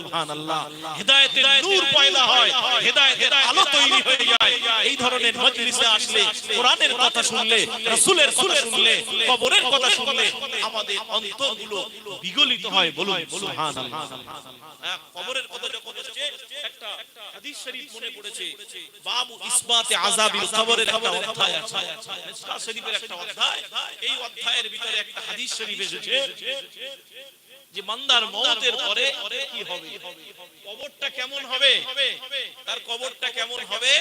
সুবহানাল্লাহ। হেদায়েতের নূর পয়দা হয়। হেদায়েতের আলো তৈরি হয়ে যায়। এই ধরনের মজলিসে আসলে কোরআনের কথা শুনলে রাসূলের কথা শুনলে কবরের কথা শুনলে আমাদের অন্তরগুলো বিগলিত হয় বলুন সুবহানাল্লাহ। কবরের কথা যখন হচ্ছে একটা হাদিস শরীফ মনে পড়েছে। বাবু ইসবাতে আযাবিল কবরের একটা অধ্যায় আছে। মিসকাত শরীফের একটা অধ্যায়। এই অধ্যায়ের ভিতরে একটা হাদিস শরীফ এসেছে। যে বান্দার মওতের পরে কি হবে? কবরটা কেমন হবে? তার কবরটা কেমন হবে?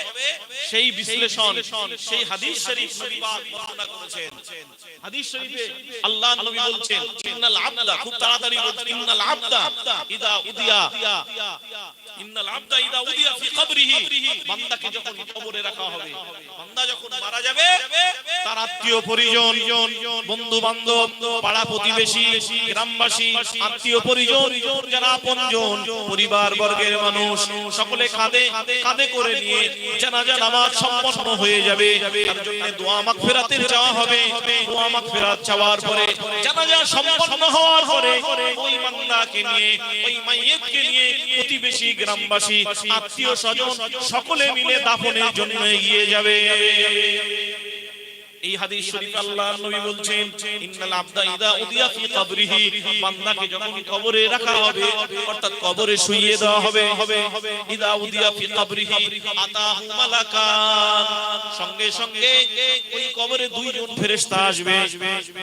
সেই বিশ্লেষণ সেই হাদিস শরীফ নবী পাক বর্ণনা করেছেন। হাদিস শরীফে আল্লাহ নবী বলছেন ইন্নাল আবদা খুব তাড়াতাড়ি বলছেন ইন্নাল আবদা ইদা উদিয়া ইন্নাল আবদা ইদা উদিয়া ফি কবরিহি বান্দাকে যখন কবরে রাখা হবে বান্দা যখন মারা যাবে তার আত্মীয় পরিজন বন্ধু বান্ধব পাড়া প্রতিবেশী গ্রামবাসী আত্মীয় পরিজন, যারা আপনজন পরিবার বর্গের মানুষ, সকলে কাঁধে কাঁধে করে নিয়ে জানাজা নামাজ সম্পন্ন হয়ে যাবে। তার জন্য দোয়া মাগফিরাতের চাওয়া হবে। দোয়া মাগফিরাত চাওয়ার পরে জানাজা সম্পন্ন হওয়ার পরে ওই বান্দাকে নিয়ে, ওই মাইয়িতকে নিয়ে প্রতিবেশী গ্রামবাসী, আত্মীয় স্বজন সকলে মিলে দাফনের জন্য এগিয়ে যাবে। এই হাদিস শরীফ আল্লাহর নবী বলছেন ইন্নাল আবদা ইদা উদিয়া ফি কবরিহি। বান্দাকে যখন কবরে রাখা হবে অর্থাৎ কবরে শুইয়ে দেওয়া হবে ইদা উদিয়া ফি কবরিহি। আতাহু মালাকান। সঙ্গে সঙ্গে ওই কবরে দুইজন ফেরেশতা আসবে।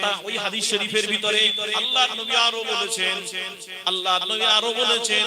তা ওই হাদিস শরীফের ভিতরে আল্লাহর নবী আরও বলেছেন। আল্লাহর নবী আরও বলেছেন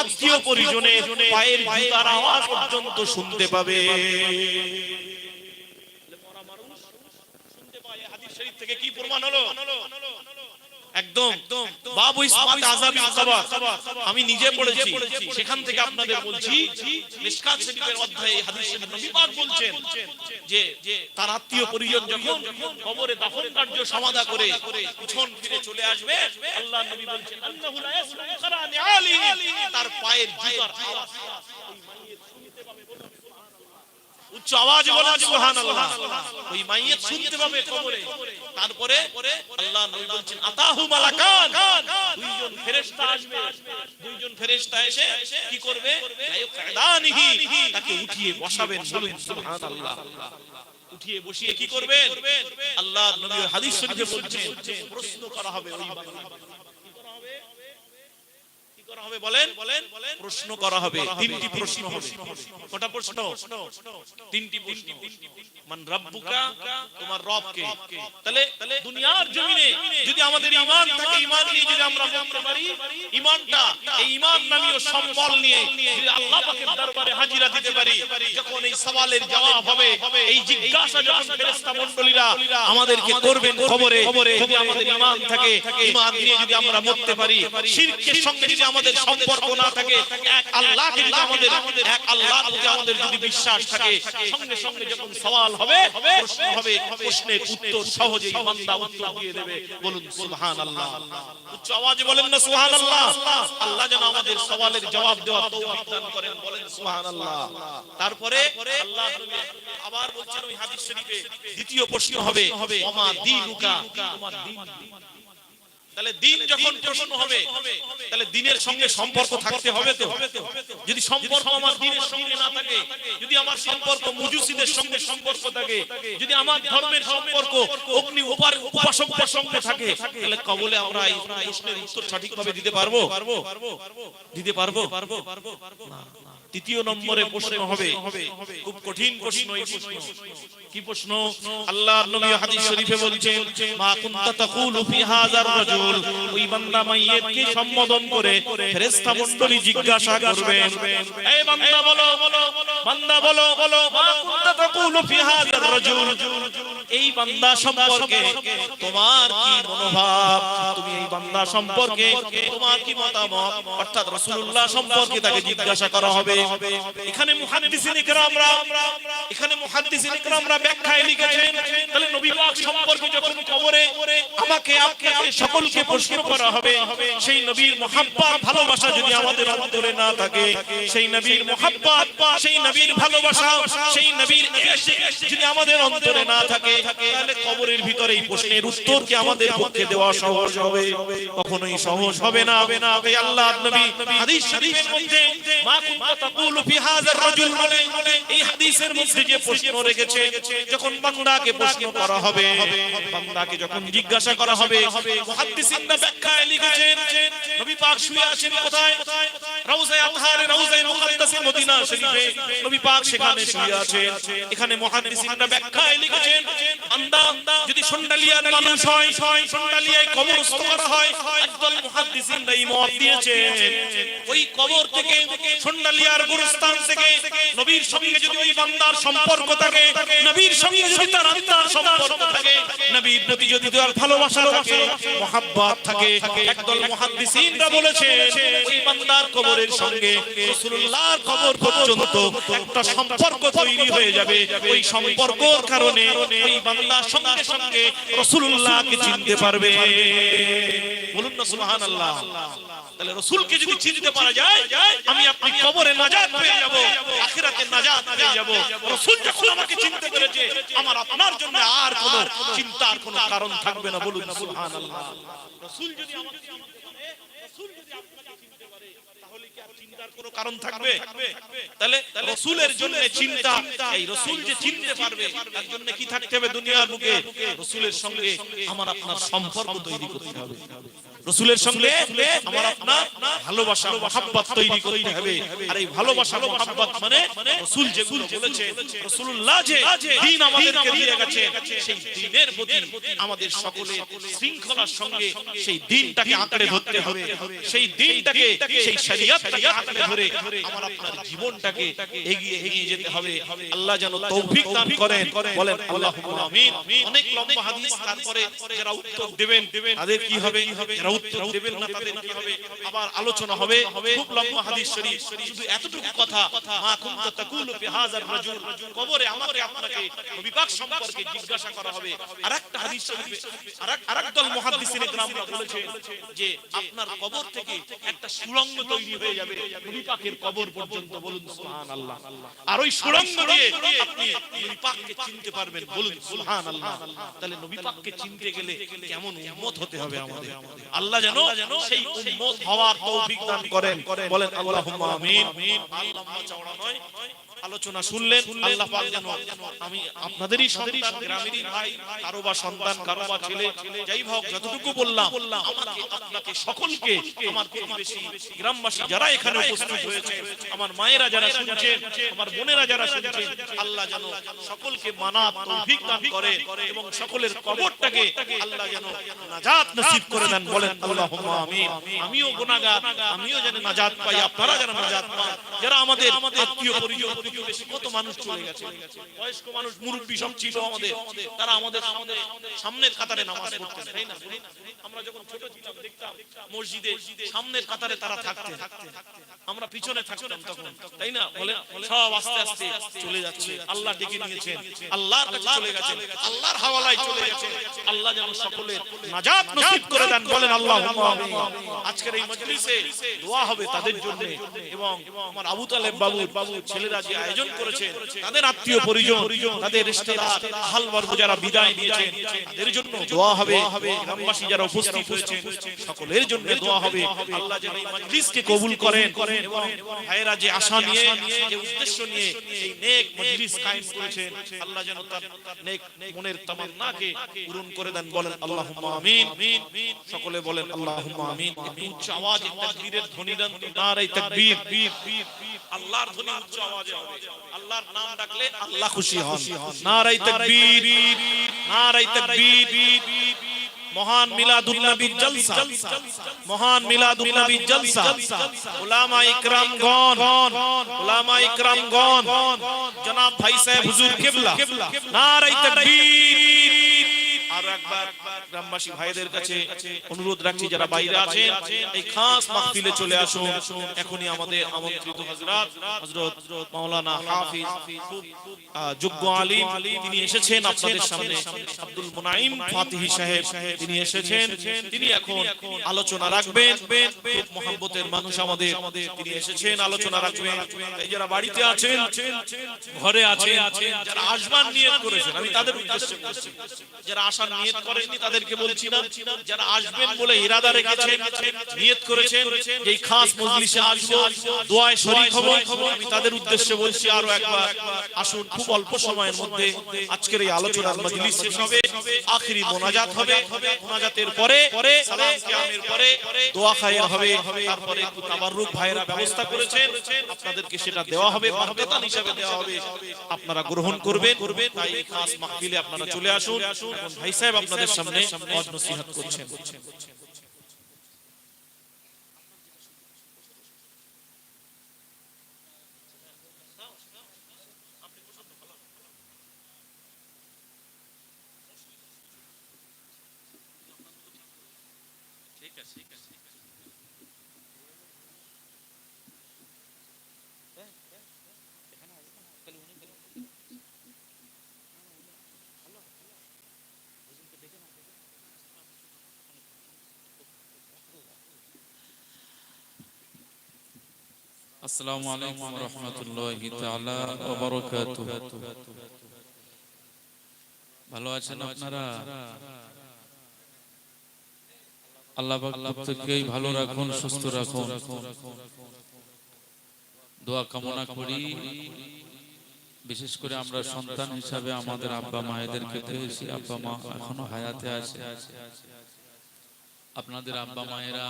আত্মীয় পরিজনে পায়ের জুতার আওয়াজ পর্যন্ত শুনতে পাবে। থেকে কি প্রমাণ হলো? একদম। বাবু ইসমাত আযাবি কবর আমি নিজে পড়েছি। সেখান থেকে আপনাদের বলছি মিশকাত শরীফের অধ্যায়ে হাদিসে নবী পাক বলছেন যে তার আত্মীয় পরিজন যখন কবরে দাফন কার্য সমাধা করে পিছন ফিরে চলে আসবে আল্লাহ নবী বলছেন আন্নাহু লা ইয়াসমাউ আলিহি তার পায়ের জুতার আওয়াজ। উচ্চ আওয়াজে বলেন সুবহানাল্লাহ। ওই মাইয়িত শুনতে পাবে কবরে। তারপরে আল্লাহ নবী বলছেন আতাহু মালাকান। দুইজন ফেরেশতা আসবে। দুইজন ফেরেশতা এসে কি করবে? লায়ুকাদানিহি তাকে উঠিয়ে বসাবেন বলুন সুবহানাল্লাহ। উঠিয়ে বসিয়ে কি করবেন? আল্লাহ নবী হাদিস শরীফে বলছেন প্রশ্ন করা হবে ওই বান্দাকে করা হবে বলেন? প্রশ্ন করা হবে। তিনটি প্রশ্ন হবে। কটা প্রশ্ন? তিনটি প্রশ্ন। মান রাব্বুকা তোমার রব কে তাহলে দুনিয়ার জমিনে যদি আমাদের ঈমান থাকে ঈমান নিয়ে যদি আমরা বলতে পারি ঈমানটা এই ঈমান নামীয় সম্বল নিয়ে যদি আল্লাহ পাকের দরবারে হাজিরা দিতে পারি যখন এই সওয়ালের জবাব হবে এই জিজ্ঞাসা যখন ফেরেশতা মণ্ডলীরা আমাদেরকে করবেন কবরে যদি আমাদের ঈমান থাকে ঈমান নিয়ে যদি আমরা মরতে পারি শিরকের সঙ্গে যদি আমাদের সম্পর্ক না থাকে, এক আল্লাহকে যদি আমাদের এক আল্লাহর প্রতি আমাদের যদি বিশ্বাস থাকে, সঙ্গে সঙ্গে যখন সওয়াল হবে, প্রশ্ন হবে, প্রশ্নের উত্তর সহজেই বান্দা উত্তর দিয়ে দেবে। বলুন, সুবহানাল্লাহ। উচ্চ আওয়াজে বলেন না, সুবহানাল্লাহ। আল্লাহ যেন আমাদের সওয়ালের জবাব দেওয়ার তৌফিক দান করেন, বলেন, সুবহানাল্লাহ। তারপরে আল্লাহ আবার বলছেন ওই হাদিস শরীফে, দ্বিতীয় প্রশ্ন হবে, ওমা দীনুকা? তোমার দিন তাহলে দিন যখন প্রশ্ন হবে তাহলে দিনের সঙ্গে সম্পর্ক থাকতে হবে তো। যদি সম্পর্ক আমার দিনের সঙ্গে না থাকে যদি আমার সম্পর্ক মুজুসিদের সঙ্গে সম্পর্ক থাকে যদি আমার ধর্মের সম্পর্ক অগ্নি উপার উপাসকদের সঙ্গে থাকে তাহলে কবলে আমরা এই প্রশ্নের উত্তর সঠিকভাবে দিতে পারব? দিতে পারব? না, না। তৃতীয় নম্বরে প্রশ্ন হবে। খুব কঠিন প্রশ্ন এই প্রশ্ন। কি প্রশ্ন? আল্লাহর নবী হাদিস শরীফে বলছেন মা কুনতা তাকুলু ফি হাযার রাজুল। ওই বান্দা মাইয়িতকে সম্বোধন করে ফেরেশতা মণ্ডলী জিজ্ঞাসা করবেন এই বান্দা বলো বান্দা বলো বলো মা কুনতা তাকুলু ফি হাযার রাজুল? এই বান্দা সম্পর্কে তোমার কি মনোভাব? তুমি এই বান্দা সম্পর্কে তোমার কি মতামত? অর্থাৎ রাসূলুল্লাহ সম্পর্কে তাকে জিজ্ঞাসা করা হবে। এখানে মুহাদ্দিসিন ইকরামরা, এখানে মুহাদ্দিসিন ইকরামরা ব্যাখ্যায় লিখেছেন, তাহলে নবী পাক সম্পর্কে যখন কবরে আমাকে, আপনাকে, সকলকে প্রশ্ন করা হবে, সেই নবীর মহাব্বত, ভালোবাসা যদি আমাদের অন্তরে না থাকে, সেই নবীর মহাব্বত, সেই নবীর ভালোবাসা, সেই নবীর যদি আমাদের অন্তরে না থাকে কবরের ভিতরে এই প্রশ্নের উত্তর কি আমাদের পক্ষে দেওয়া সহজ হবে? কখনোই সহজ হবে না। হবে না হবে আল্লাহ এখানে মুহাদ্দিসিনরা লিখেছেন বান্দা যদি সন্ডালিয়ার মানুষ হয়, সন্ডালিয়ায় কবরস্থ করা হয় একদল মুহাদ্দিসিনরা এই মত দিয়েছেন ওই কবর থেকে, সন্ডালিয়ার গুরুস্থান থেকে, নবীর সঙ্গে যদি ওই বান্দার সম্পর্ক থাকে, নবীর সঙ্গে যদি তার আত্মার সম্পর্ক থাকে, নবীর প্রতি যদি তার ভালোবাসা থাকে, মহাব্বত থাকে, একদল মুহাদ্দিসিনরা বলেছে, ওই বান্দার কবরের সঙ্গে রাসূলুল্লাহর কবর পর্যন্ত একটা সম্পর্ক তৈরি হয়ে যাবে। ওই সম্পর্কর কারণে, ওই বান্দার সঙ্গে সঙ্গে রাসূলুল্লাহকে চিনতে পারবে। বলুন না, সুবহানাল্লাহ। তাহলে রসুলকে যদি চিনতে পারা যায়, আমি আপনি কবরে নাজাত পেয়ে যাব, আখিরাতে নাজাত পেয়ে যাব। রসুল যখন আমাকে চিনতে পেরেছে, আমার আপনার জন্য আর কোনো চিন্তার কোনো কারণ থাকবে না। বলুন, সুবহানাল্লাহ। রসুল যদি আমাকে রসুল যদি আপনাকে চিনতে পারে তাহলে কি আর চিন্তার কোনো কারণ থাকবে? তাহলে রসুলের জন্য চিন্তা, এই রসুল যে চিনতে পারবে, তার জন্য কি থাকতে হবে দুনিয়ার বুকে? রসুলের সঙ্গে আমার আপনার সম্পর্ক তৈরি করতে হবে। রসুলের সঙ্গে আমার আপনার ভালোবাসা, মহাব্বত তৈরি করতে হবে। আর এই ভালোবাসা, মহাব্বত মানে রসুল যেগুলো বলেছে রসুল্লাহ যে দিন আমাদেরকে দিয়ে গেছে, সেই দিনের প্রতি আমাদের সকলে শৃঙ্খলার সঙ্গে সেই দিনটাকে আঁকড়ে ধরতে হবে। সেই দিনটাকে, সেই শরীয়তটাকে ধরে আমার আপনার জীবনটাকে এগিয়ে এগিয়ে যেতে হবে। আল্লাহ যেন তৌফিক দান করেন। বলেন আল্লাহুম্মা আমিন। অনেক লম্বা হাদিস তারপরে যারা উত্তর দেবেন তাদের কি হবে? যারা উত্তর দেবেন না তাদের কি হবে? আবার আলোচনা হবে। খুব লম্বা হাদিস শরীফ। শুধু এতটুকু কথা মা কুনতা তাকুলু ফি হাযার রাজুল। কবরে আমাকে আপনাকে নবী পাক সম্পর্কে জিজ্ঞাসা করা হবে। আরেকটা হাদিস শরীফে আরেক আরেক দল মুহাদ্দিসিনে গ্রামরা বলেছে যে আপনার কবর থেকে একটা সুড়ঙ্গ তৈরি হয়ে যাবে। নবী পাকের কবর পর্যন্ত বলুন সুবহানাল্লাহ। আর ওই সুড়ঙ্গ দিয়ে আপনি নবী পাককে চিনতে পারবেন বলুন সুবহানাল্লাহ। তাহলে নবী পাককে চিনতে গেলে কেমন উম্মত হতে হবে আমাদের? আল্লাহ যেন সেই উম্মত হওয়ার তৌফিক দান করেন। বলেন আল্লাহুম্মা আমিন। লম্বা চওড়া নয়। আলোচনা শুনলেন আল্লাহ পাক যেন আমি আপনাদেরই সন্তান গ্রামেরই ভাই কারও বা সন্তান কারও বা ছেলে যাই হোক যতটুকু বললাম আমাকে আপনাকে সকলকে আমার প্রতিবেশী গ্রামবাসী যারা এখানে উপস্থিত হয়েছে। আমার মায়েরা যারা শুনছেন, আমার বোনেরা যারা শুনছেন, আল্লাহ যেন সকলকে মানা তৌফিক দান করে এবং সকলের কবরটাকে আল্লাহ যেন নাজাত নসিব করে দেন বলেন আল্লাহুম্মা আমিন। আমিও গুনাহগার, আমিও যেন নাজাত পাই, আপনারা যেন নাজাত পান। যারা আমাদের আত্মীয় পরিজন প্রতিবেশী কত মানুষ চলে গেছে। বয়স্ক মানুষ, মুরব্বী সব ছিল আমাদের। তারা আমাদের আমাদের সামনের কাতারে নামাজ পড়তেন, তাই না? আমরা যখন ছোট ছিলাম, দেখতাম মসজিদে সামনের কাতারে তারা থাকতেন। আমরা পিছনে থাকতাম তখন তাই না? বলে সব আস্তে আস্তে চলে যাচ্ছে। আল্লাহ ডেকে নিয়েছেন। আল্লাহর কাছে চলে গেছেন। আল্লাহর হাওয়ালায় চলে গেছেন। আল্লাহ যেন সকলের নাজাত নসিব করে দেন বলেন আমিন আজকের এই মজলিসে দোয়া হবে তাদের জন্য এবং আমার আবু তালেব বাবু বাবু ছেলেরা যে আয়োজন করেছেন। তাদের আত্মীয় পরিজন তাদের রিশতেদার আহল বর্গ যারা বিদায় নিয়েছেন তাদের জন্য দোয়া হবে। গ্রামবাসী যারা উপস্থিত হয়েছেন সকলের জন্য দোয়া হবে। আল্লাহ যেন এই মজলিসকে কবুল করেন এবং ভাইয়েরা যে আশা নিয়ে, যে উদ্দেশ্য নিয়ে এই নেক মজলিস কায়েম করেছেন, আল্লাহ যেন তার নেক মনের তামান্নাকে পূরণ করে দেন, বলেন আল্লাহুম্মা আমিন। সকলে বলেন আল্লাহুম্মা আমিন। উচ্চ আওয়াজে তাকবীরের ধ্বনি দেন নারায়ে তাকবীর। আল্লাহর ধ্বনি উচ্চ আওয়াজে হবে। আল্লাহর নাম ডাকলে আল্লাহ খুশি হন। নারায়ে তাকবীর নারায়ে তাকবীর। মহান মিলাদুল নবীর জলসা, মহান মিলাদুল নবীর জলসা। উলামা ইকরামগণ উলামা ইকরামগণ জনাব ভাই সাহেব হুজুর কিবলা, নারায়ে তাকবীর। একবার গ্রামবাসী ভাইদের কাছে অনুরোধ রাখছি যারা বাইরে আছেন এই খাস মাহফিলে চলে আসুন। এখনই আমাদের আমন্ত্রিত হযরত হযরত মাওলানা হাফিজ যোগ্য আলিম তিনি এসেছেন আপনাদের সামনে। আব্দুল মুনাইম ফাতিহি সাহেব তিনি এসেছেন। তিনি এখন আলোচনা রাখবেন। খুব মহব্বতের মানুষ আমাদের তিনি এসেছেন। আলোচনা রাখবেন। এই যারা বাড়িতে আছেন ঘরে আছেন যারা আসবার নিয়ত করেছেন। আমি তাদের উদ্দেশ্যে বলছি যারা আসার নিয়ত করেননি, তাদেরকে বলছি না। যারা আসবেন বলে ইরাদা রেখেছেন, নিয়ত করেছেন যে খাস মজলিসে আসব, দোয়ায় শরীক হব, আমি তাদের উদ্দেশ্যে বলছি আরও একবার, আসুন খুব অল্প সময়ের মধ্যে আজকের এই আলোচনার মজলিস শেষ হবে, আখেরি মোনাজাত হবে, মোনাজাতের পরে সালাম কিয়ামের পরে দোয়া খায়ের হবে, তারপরে একটু তাবাররুক ভাইরা ব্যবস্থা করেছেন, আপনাদেরকে সেটা দেওয়া হবে বাধ্যতান হিসাবে দেওয়া হবে, আপনারা গ্রহণ করবেন, তাই খাস মাহফিলে আপনারা চলে আসুন। ভাই সাহেব আপনাদের সামনে নসিহত করছেন। আসসালামু আলাইকুম রহমতুল্লাহি তাআলা ওয়া বারাকাতুহু ভালো আছেন আপনারা? আল্লাহ পাক প্রত্যেককেই ভালো রাখুন সুস্থ রাখুন। দোয়া কামনা করি। বিশেষ করে আমরা সন্তান হিসাবে আমাদের আব্বা মায়েদেরকে পেয়েছি আব্বা মা এখনও হায়াতে আছে। আপনাদের আব্বা মায়েরা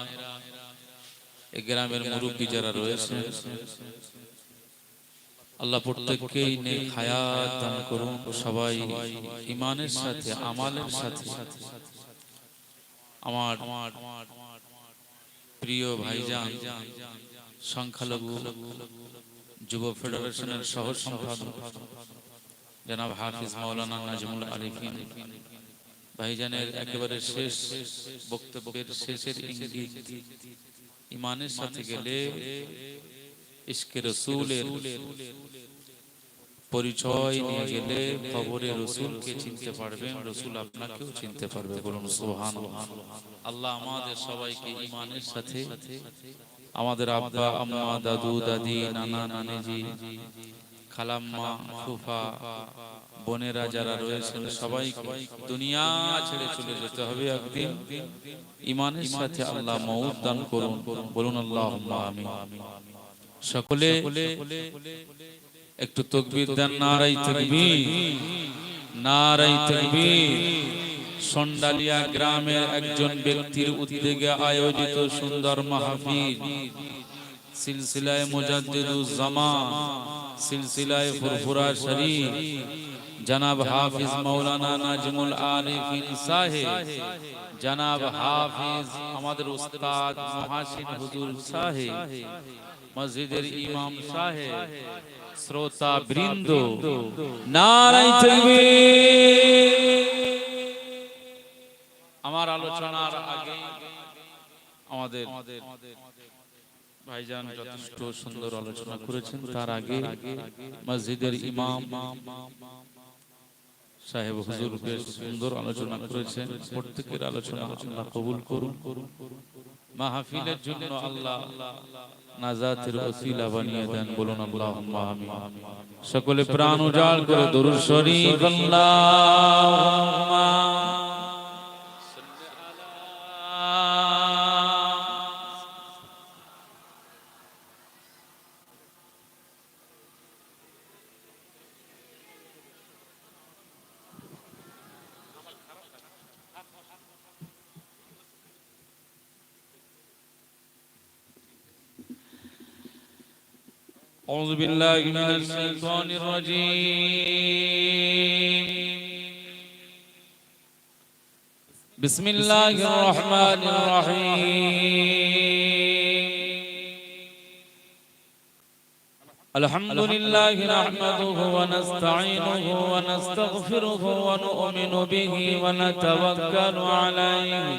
এই গ্রামের মুরব্বী যারা রয়েছে, আল্লাহ প্রত্যেককেই নেক দান করুন, সবাই ইমানের সাথে, আমালের সাথে। আমার প্রিয় ভাইজান, সংখ্যালঘু যুব ফেডারেশনের সহ সম্পাদক, জনাব হাফিজ মাওলানা নাজমুল ভাইজানের একেবারে শেষ বক্তব্যের শেষের ইঙ্গিত ইমানের সাথে গেলে ইশকে রসুলের পরিচয় নিয়ে গেলে খবরে রসুলকে চিনতে পারবেন রসুল আপনাকেও চিনতে পারবে বলুন সোহান আল্লাহ। আমাদের সবাইকে ইমানের সাথে আমাদের আব্বা আম্মা দাদু দাদি নানা নানিজি খালাম্মা ফুফা। বোনেরা যারা রয়েছেন সবাইকে দুনিয়া ছেড়ে চলে যেতে হবে একদিন। ইমানের সাথে আল্লাহ মৌত দান করুন। বলুন আল্লাহ আমি সকলে একটু তকবির দেন নারাই তকবির। নারাই তকবির। সন্ডালিয়া গ্রামের একজন ব্যক্তির উদ্যোগে আয়োজিত সুন্দর মাহফিল। সিলসিলায় মুজাদ্দিদুজ জামা সিলসিলায় ফুরফুরা শরীফ। জনাব হাফিজ মৌলানা নাজমুল আরিফিন সাহেব, জনাব হাফিজ আমাদের উস্তাদ মহাসিন হুজুর সাহেব, মসজিদের ইমাম সাহেব, শ্রোতা বৃন্দ নারাই আমার আলোচনার আগে আমাদের ভাইজান যথেষ্ট সুন্দর আলোচনা করেছেন, তার আগে মসজিদের ইমাম সাহেব হুজুর বেশ সুন্দর আলোচনা করেছেন। প্রত্যেকের আলোচনা আল্লাহ কবুল করুন। মাহফিলের জন্য আল্লাহ নাজাতের ওসিলা বানিয়ে দেন বলুন আল্লাহুম্মা আমিন। সকলে প্রাণ উজাড় করে দরুদ শরীফ, আল্লাহুম্মা أعوذ بالله من الشيطان الرجيم. بسم الله الرحمن الرحيم. الحمد لله نحمده ونستعينه ونستغفره ونؤمن به ونتوكل عليه.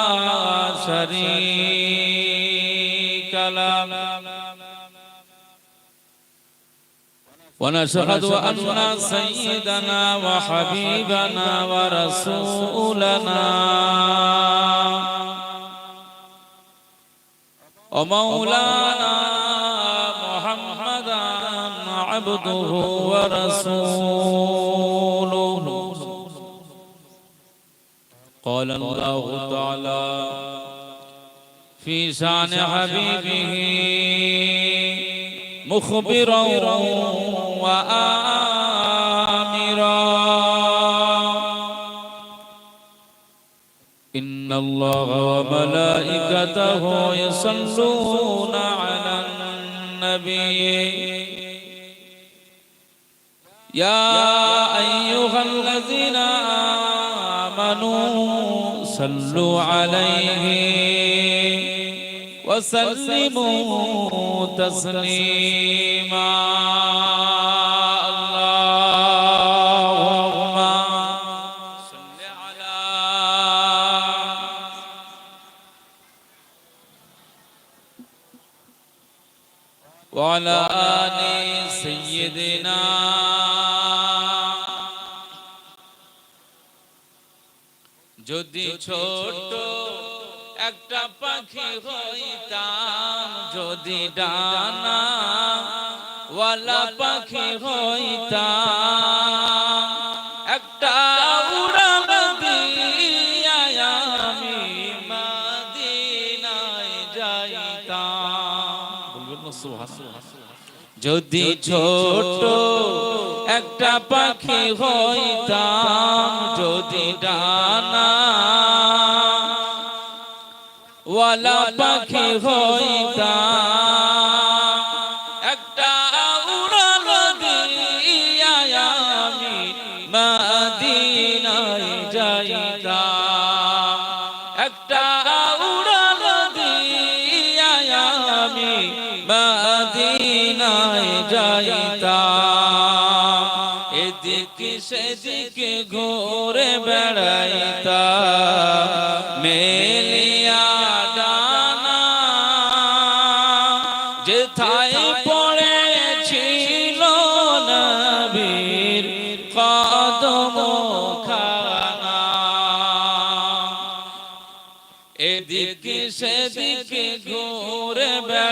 شريك له. ونشهد أن سيدنا وحبيبنا ورسولنا. ومولانا محمدا عبده ورسوله. قال الله تعالى في شان حبيبه مخبرا وآمرا. إن الله وملائكته يصلون على النبي. يا أيها الذين آمنوا صلوا عليه. وسلموا تسليما اللهم صل على وعلى آل سيدنا যদি ছোট একটা পাখি হইতাম যদি ডানা ওয়ালা পাখি হইতাম। একটা উড়ান দিয়া আমি মদিনায় যাইতাম। বলবেন সুবহানাল্লাহ। যদি ছোট একটা পাখি হইতাম যদি ডানা ওয়ালা পাখি হইতা। একটা উড়াল দিয়া আমি মদিনায়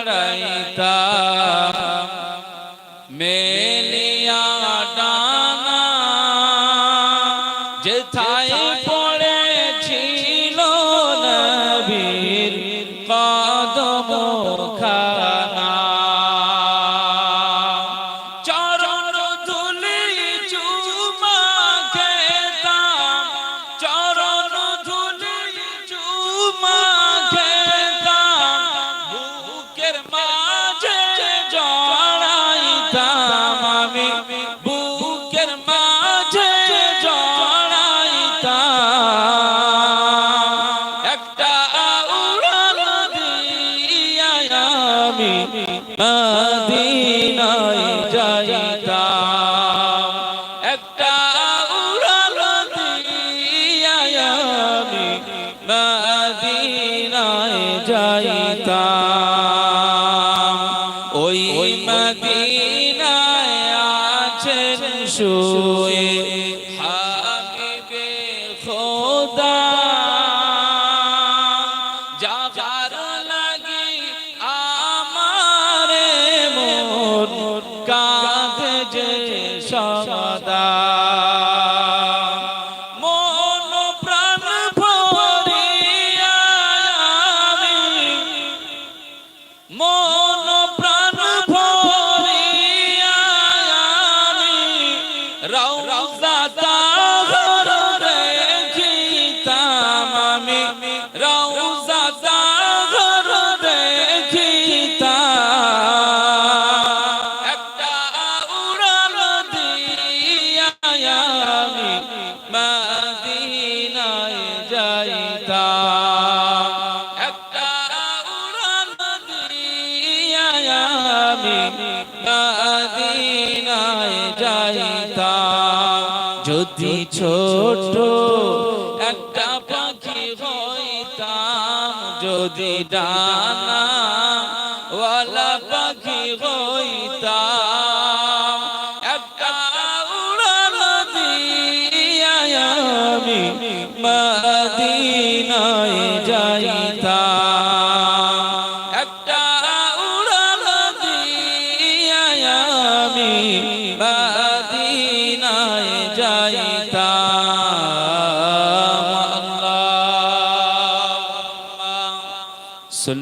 ঘুরে যাইতাম ওই মদিনায় আছেন শুয়ে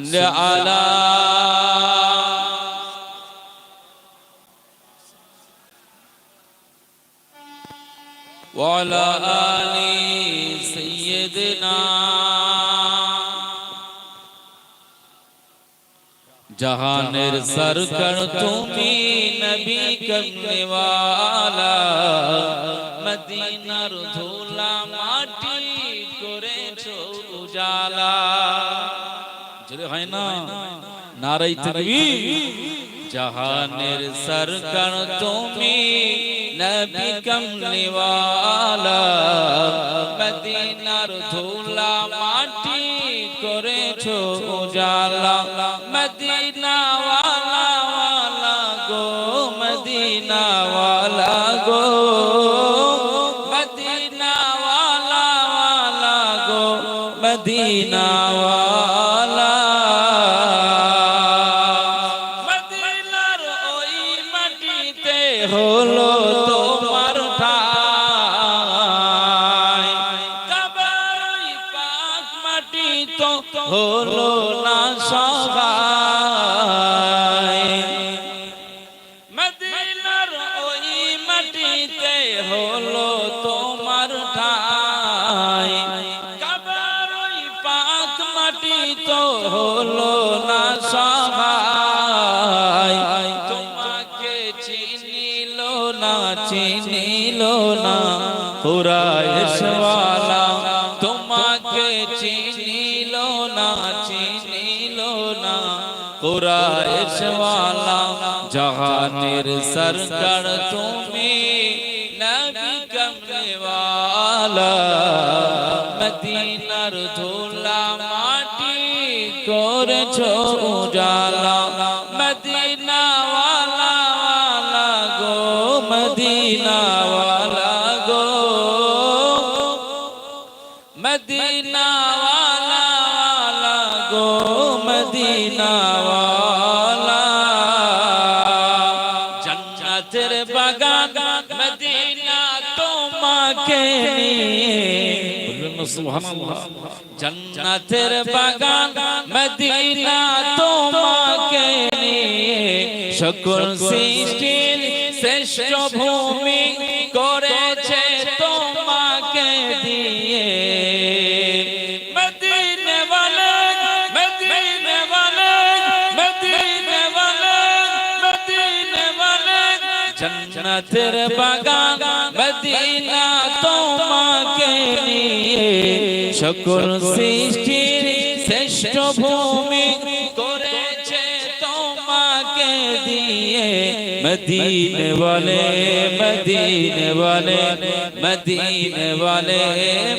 صل على وعلى آل سيدنا জাহানের সরকার তুমি নবী কমনেওয়ালা মদিনার ধুলা জোরে হয় না, নারাই তাকবীর জাহানের সরকার তুমি, নবী কমলিওয়ালা, মদিনার ধুলা মাটি করেছ, উজালা, মদিনা তো হলো না সবাই। তোমাকে চিনিল না চিনিল না। হুরায়শওয়ালা তোমাকে চিনিল না চিনিল না। কুরাইশওয়ালা, জাহানের সরকার তুমি করেছ উজালা মদিনা ওয়ালা ওয়ালা গো মদিনা ওয়ালা গো মদিনা ওয়ালা ওয়ালা গো মদিনা ওয়ালা জান্নাতের जन्नतर बगान मदीना तो माँ के लिए भूमि करे छे तो दिए मदीने वाले बगान সকল সৃষ্টির শ্রেষ্ঠ ভূমি করেছে তোমাকে দিয়ে। মদিনে বলে মদিনে বলে মদিনে বলে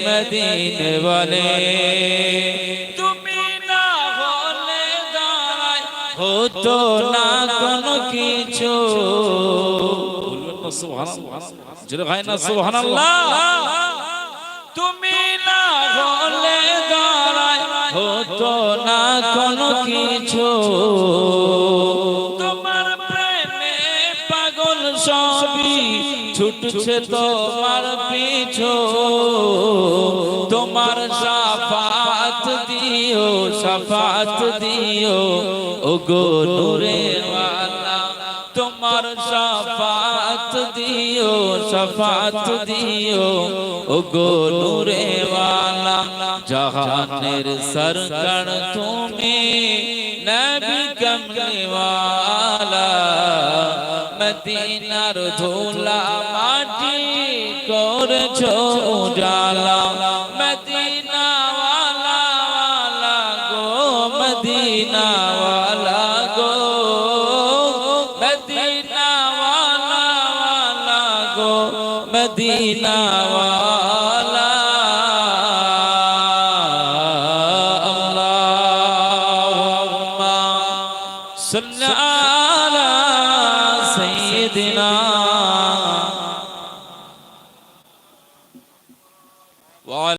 মদিনে বলে। তুমি না হলে দাঁড়াই হতো না কোনো কিছু। সুবহানাল্লাহ। জোরে ভাই না সুবহানাল্লাহ। তুমি হলে দাঁড়াই হতো না কোনো কিছু। তোমার প্রেমে পাগল সবই ছুটছে তোমার পিছু। তোমার সাফাত দিও সাফাত দিও ও গো নূরের দিও সাফাত দিও। ও গো নূরে ওয়ালা, জাহানের সরকার তুমি নবী কমলে ওয়ালা মদিনার ধুলা মাটি করছ উজালা, মদিনা